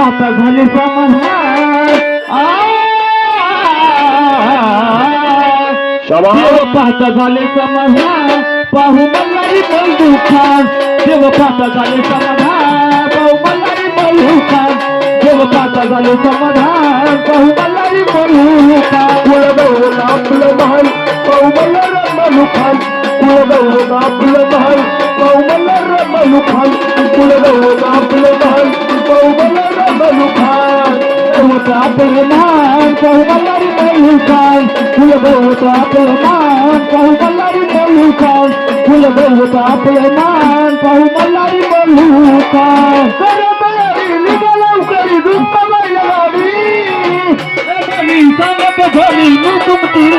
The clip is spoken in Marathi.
समाधान आ, देव पाहता झाले समाधान पाहू मल्हारी बंधू खान. देव पाहता झाले समाधान पाहू मल्हारी बंधू खान. देव पाहता झाले समाधान पाहू मल्हारी बंधू खान. कुळगौर आपलं महान पाहू मल्हार मलू खान. कुळगौर आपलं महान पाहू मल्हार मलू खान. कुळगौर आपलं महान महान पाहू मल्हारी मलू खान कुलदेवता आपलं मान पाहू मल्हारी मलू खान कुलदेवता आपलं मान पाहू मल्हारी मलू खान कर तयारी निघा लवकरी दुष्काळ गावी सांगत झाली मी तुमची